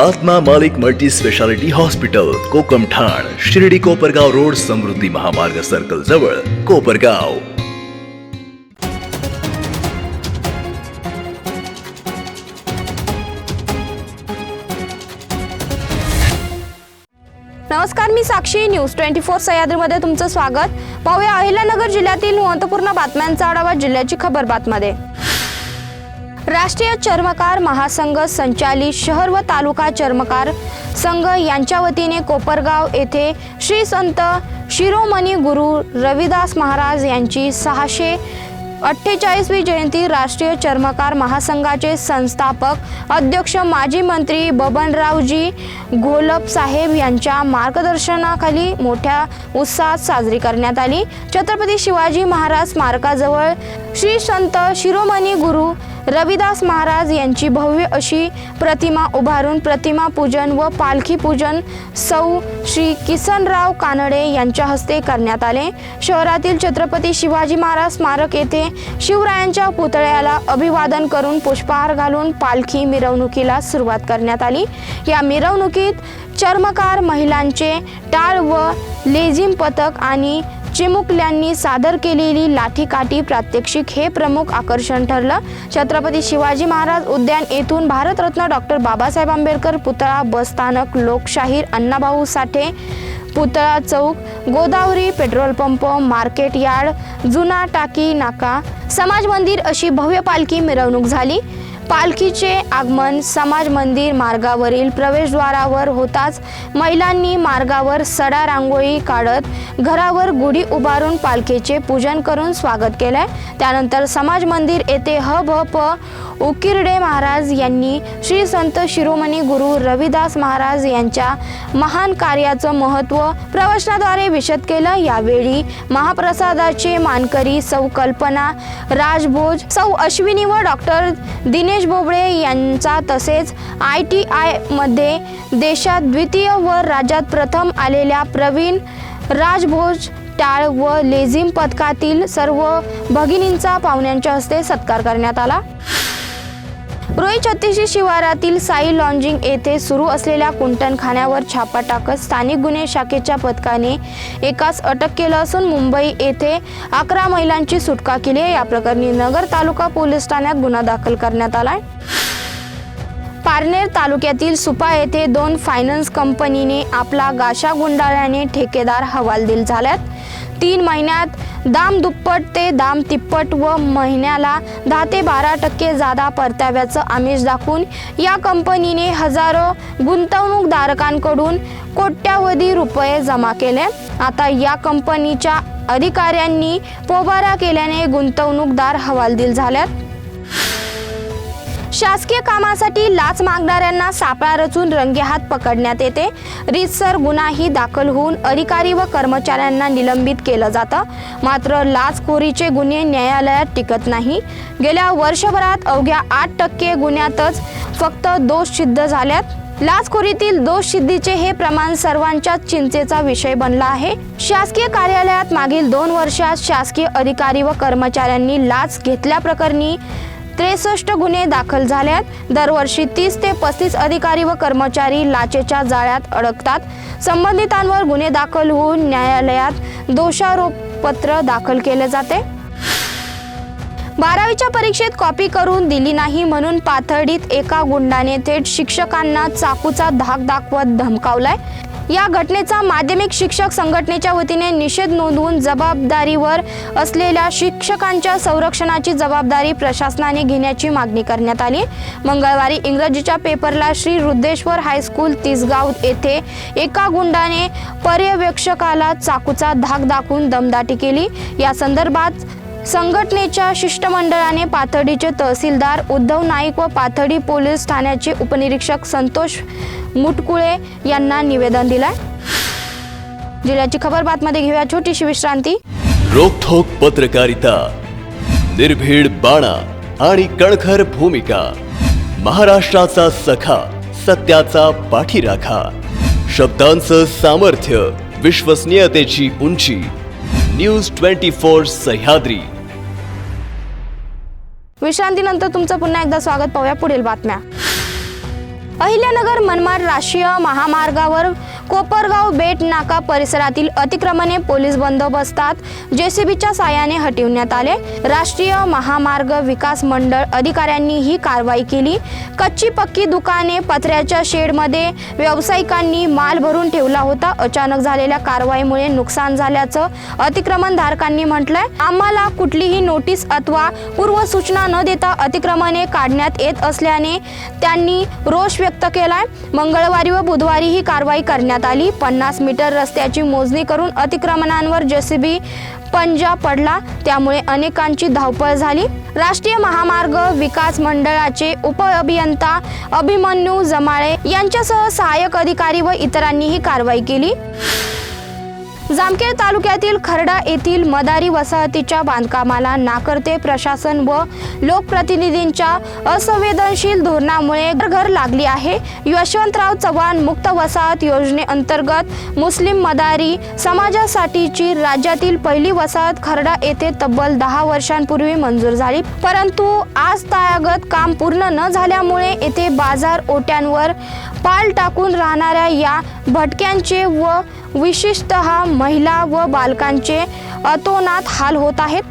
आत्मा मालिक multi speciality hospital कोकम ठाण शिर्डी कोपरगाव रोड समृद्धी महामार्ग सर्कल जवळ कोपरगाव. नमस्कार मी साक्षी. न्यूज ट्वेंटी फोर सह्याद्रीमध्ये तुमचं स्वागत. पाहूया अहिल्यानगर जिल्ह्यातील महत्त्वपूर्ण बातम्यांचा आढावा जिल्ह्याची खबर बातमध्ये. राष्ट्रीय चर्मकार महासंघ संचालित शहर व तालुका चर्मकार संघ यांच्या वतीने कोपरगाव येथे श्री संत शिरोमणी गुरु रविदास महाराज यांची सहाशे अठ्ठेचाळीसवी जयंती राष्ट्रीय चर्मकार महासंघाचे संस्थापक अध्यक्ष माजी मंत्री बबनरावजी घोलप साहेब यांच्या मार्गदर्शनाखाली मोठ्या उत्साहात साजरी करण्यात आली. छत्रपती शिवाजी महाराज स्मारकाजवळ श्री संत शिरोमणी गुरु रविदास महाराज यांची भव्य अशी प्रतिमा उभारून प्रतिमा पूजन व पालखी पूजन सौ श्री किसनराव कानडे यांच्या हस्ते करण्यात आले. शहरातील छत्रपती शिवाजी महाराज स्मारक येथे शिवरायांच्या पुतळ्याला अभिवादन करून पुष्पहार घालून पालखी मिरवणुकीला सुरुवात करण्यात आली. या मिरवणुकीत चर्मकार महिलांचे टाळ व लेझिम पथक आणि चिमुकल्यांनी सादर केलेली लाठीकाठी प्रात्यक्षिक हे प्रमुख आकर्षण ठरलं. छत्रपती शिवाजी महाराज उद्यान येथून भारतरत्न डॉक्टर बाबासाहेब आंबेडकर पुतळा बसस्थानक लोकशाहीर अण्णाभाऊ साठे पुतळा चौक Godavari petrol pump market yard जुना टाकी नाका समाज मंदिर अशी भव्य पालखी मिरवणूक झाली. पालखीचे आगमन समाज मंदिर मार्गावरील प्रवेशद्वारावर होताच महिलांनी मार्गावर सडा रांगोळी काढत घरावर गुढी उभारून पालखीचे पूजन करून स्वागत केलंय. त्यानंतर समाज मंदिर येथे ह भ प उकिरडे महाराज यांनी श्री संत शिरोमणी गुरु रविदास महाराज यांच्या महान कार्याचं महत्त्व प्रवचनाद्वारे विशद केलं. यावेळी महाप्रसादाचे मानकरी सौ कल्पना राजभोज सौ अश्विनी व डॉक्टर दिनेश बोबळे यांचा तसेच आय टी आयमध्ये देशात द्वितीय व राज्यात प्रथम आलेल्या प्रवीण राजभोज टाळ व लेझिम पथकातील सर्व भगिनींचा पाहुण्यांच्या हस्ते सत्कार करण्यात आला. रोई छत्तीशी शिवारातील साई लॉन्जिंग येथे सुरू असलेल्या कुंटणखान्यावर छापा टाकत स्थानिक गुन्हे शाखेच्या पथकाने एकास अटक केलं असून मुंबई येथे अकरा महिलांची सुटका केली आहे. या प्रकरणी नगर तालुका पोलीस ठाण्यात गुन्हा दाखल करण्यात आलाय. पारनेर तालुक्यातील सुपा येथे दोन फायनान्स कंपनीने आपला गाशा गुंडाळ्याने ठेकेदार हवालदिल झाल्यात. तीन महिन्यात दाम दुप्पट ते दाम तिप्पट व महिन्याला दहा ते बारा टक्के जादा परताव्याचं आमिष दाखवून या कंपनीने हजारो गुंतवणूकदारकांकडून कोट्यावधी रुपये जमा केले. आता या कंपनीच्या अधिकाऱ्यांनी पोबारा केल्याने गुंतवणूकदार हवालदिल झाल्यात. शासकीय कामासाठी लाच मागणाऱ्यांना सापळा रचून रंगेहात पकडण्यात येते. रितसर गुन्हाही दाखल होऊन अधिकारी व कर्मचाऱ्यांना निलंबित केलं जातं. मात्र लाचखोरीचे गुन्हे न्यायालयात टिकत नाही. गेल्या वर्षभरात अवघ्या आठ टक्के गुन्ह्यातच फक्त दोष सिद्ध झाल्यात. लाचखोरीतील दोष सिद्धीचे हे प्रमाण सर्वांच्याच चिंतेचा विषय बनला आहे. शासकीय कार्यालयात मागील दोन वर्षात शासकीय अधिकारी व कर्मचाऱ्यांनी लाच घेतल्याप्रकरणी त्रेसष्ट गुन्हे दाखल झाल्यात. दरवर्षी तीस ते पस्तीस अधिकारी व कर्मचारी लाचेच्या जाळ्यात अडकतात. संबंधितांवर गुन्हे दाखल होऊन न्यायालयात दोषारोपपत्र दाखल केले जाते. बारावीच्या परीक्षेत कॉपी करून दिली नाही म्हणून पाथर्डीत एका गुंडाने थेट शिक्षकांना चाकूचा धाक दाखवत धमकावलाय. या घटनेचा माध्यमिक शिक्षक संघटनेच्या वतीने निषेध नोंदवून जबाबदारीवर असलेल्या शिक्षकांच्या संरक्षणाची जबाबदारी प्रशासनाने घेण्याची मागणी करण्यात आली. मंगळवारी इंग्रजीच्या पेपरला श्री रुद्रेश्वर हायस्कूल तिसगाव येथे एका गुंडाने पर्यवेक्षकाला चाकूचा धाक दाखवून दमदाटी केली. या संदर्भात संघटनेच्या शिष्टमंडळाने पाथर्डीचे तहसीलदार उद्धव नाईक व पाथर्डी पोलीस ठाण्याचे उपनिरीक्षक संतोष मुटकुळे यांना निवेदन दिलाय. जिल्ह्याची खबर बातमध्ये घेऊया. छोटीशी विश्रांती. रोखोक पत्रकारिता निर्भीड बाणा आणि कणखर भूमिका महाराष्ट्राचा सखा सत्याचा पाठीराखा शब्दांचं सामर्थ्य विश्वसनीयतेची उंची न्यूज ट्वेंटी फोर सह्याद्री. विश्रांतीनंतर तुमचं पुन्हा एकदा स्वागत पाहूया. पुढील बातम्या. अहिल्यानगर मनमाड राष्ट्रीय महामार्गावर कोपरगाव बेट नाका परिसरातील अतिक्रमणे पोलीस बंदोबस्तात जेसीबीच्या साहाय्याने हटविण्यात आले. राष्ट्रीय महामार्ग विकास मंडळ अधिकाऱ्यांनी ही कारवाई केली. कच्ची पक्की दुकाने पत्र्याच्या शेडमध्ये व्यावसायिकांनी माल भरून ठेवला होता. अचानक झालेल्या कारवाईमुळे नुकसान झाल्याचं अतिक्रमणधारकांनी म्हटलंय. आम्हाला कुठलीही नोटीस अथवा पूर्वसूचना न देता अतिक्रमणे काढण्यात येत असल्याने त्यांनी रोष व्यक्त केलाय. मंगळवारी व बुधवारी ही कारवाई करण्यात आली. पन्नास मीटर रस्त्याची मोजणी करून अतिक्रमणांवर जेसीबी पंजा पडला. त्यामुळे अनेकांची धावपळ झाली. राष्ट्रीय महामार्ग विकास मंडळाचे उपअभियंता अभिमन्यू जमाळे यांच्यासह सहाय्यक अधिकारी व इतरांनी ही कारवाई केली. जामखेड तालुक्यातील खर्डा येथील मदारी वसाहतीच्या बांधकामाला नाकर्ते प्रशासन व लोकप्रतिनिधींच्या असंवेदनशील धोरणामुळे घर लागली आहे. यशवंतराव चव्हाण मुक्त वसाहत योजनेअंतर्गत मुस्लिम मदारी समाजासाठीची राज्यातील पहिली वसाहत खर्डा येथे तब्बल दहा वर्षांपूर्वी मंजूर झाली. परंतु आज तायागत काम पूर्ण न झाल्यामुळे येथे बाजार ओट्यांवर पाल टाकून राहणाऱ्या या भटक्यांचे व विशेषत महिला व बालकांचे अतोनात हाल होत आहेत.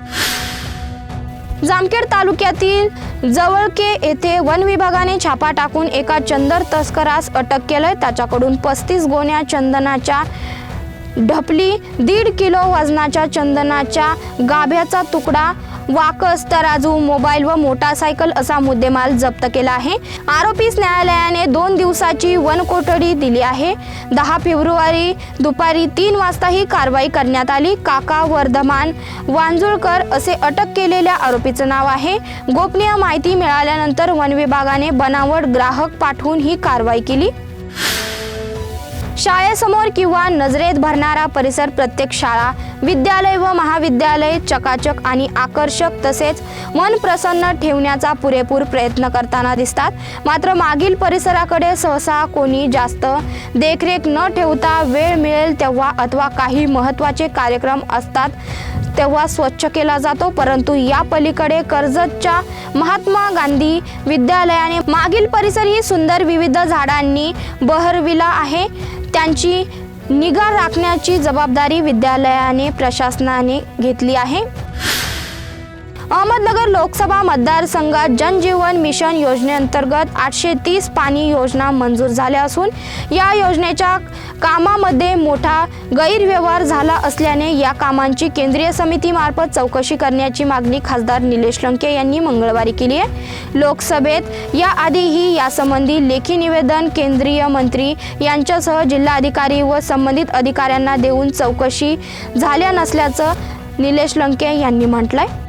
जामखेड तालुक्यातील जवळके येथे वन विभागाने छापा टाकून एका चंदर तस्करास अटक केलंय. त्याच्याकडून पस्तीस गोण्या चंदनाच्या ढपली दीड किलो वजनाच्या चंदनाच्या गाभ्याचा तुकडा वाकस तराजू मोबाईल व मोटारसायकल असा मुद्देमाल जप्त केला आहे. आरोपीस न्यायालयाने दोन दिवसाची वन कोठडी दिली आहे. दहा फेब्रुवारी दुपारी तीन वाजता ही कारवाई करण्यात आली. काका वर्धमान वांजुळकर असे अटक केलेल्या आरोपीचं नाव आहे. गोपनीय माहिती मिळाल्यानंतर वन विभागाने बनावट ग्राहक पाठवून ही कारवाई केली. शाळेसमोर किंवा नजरेत भरणारा परिसर प्रत्येक शाळा विद्यालय व महाविद्यालय चकाचक आणि आकर्षक तसेच मन प्रसन्न ठेवण्याचा पुरेपूर प्रयत्न करताना दिसतात. मात्र मागील परिसराकडे सहसा कोणी जास्त देखरेख न ठेवता वेळ मिळेल तेव्हा अथवा काही महत्त्वाचे कार्यक्रम असतात तेव्हा स्वच्छ केला जातो. परंतु या पलीकडे कर्जतच्या महात्मा गांधी विद्यालयाने मागील परिसर ही सुंदर विविध झाडांनी बहरविला आहे. त्यांची निगा राखण्याची जबाबदारी विद्यालयाने प्रशासनाने घेतली आहे. अहमदनगर लोकसभा मतदारसंघात जनजीवन मिशन योजनेअंतर्गत आठशे तीस पाणी योजना मंजूर झाल्या असून या योजनेच्या कामामध्ये मोठा गैरव्यवहार झाला असल्याने या कामांची केंद्रीय समितीमार्फत चौकशी करण्याची मागणी खासदार निलेश लंके यांनी मंगळवारी केली आहे. लोकसभेत याआधीही यासंबंधी लेखी निवेदन केंद्रीय मंत्री यांच्यासह जिल्हाधिकारी व संबंधित अधिकाऱ्यांना देऊन चौकशी झाल्या नसल्याचं निलेश लंके यांनी म्हटलं आहे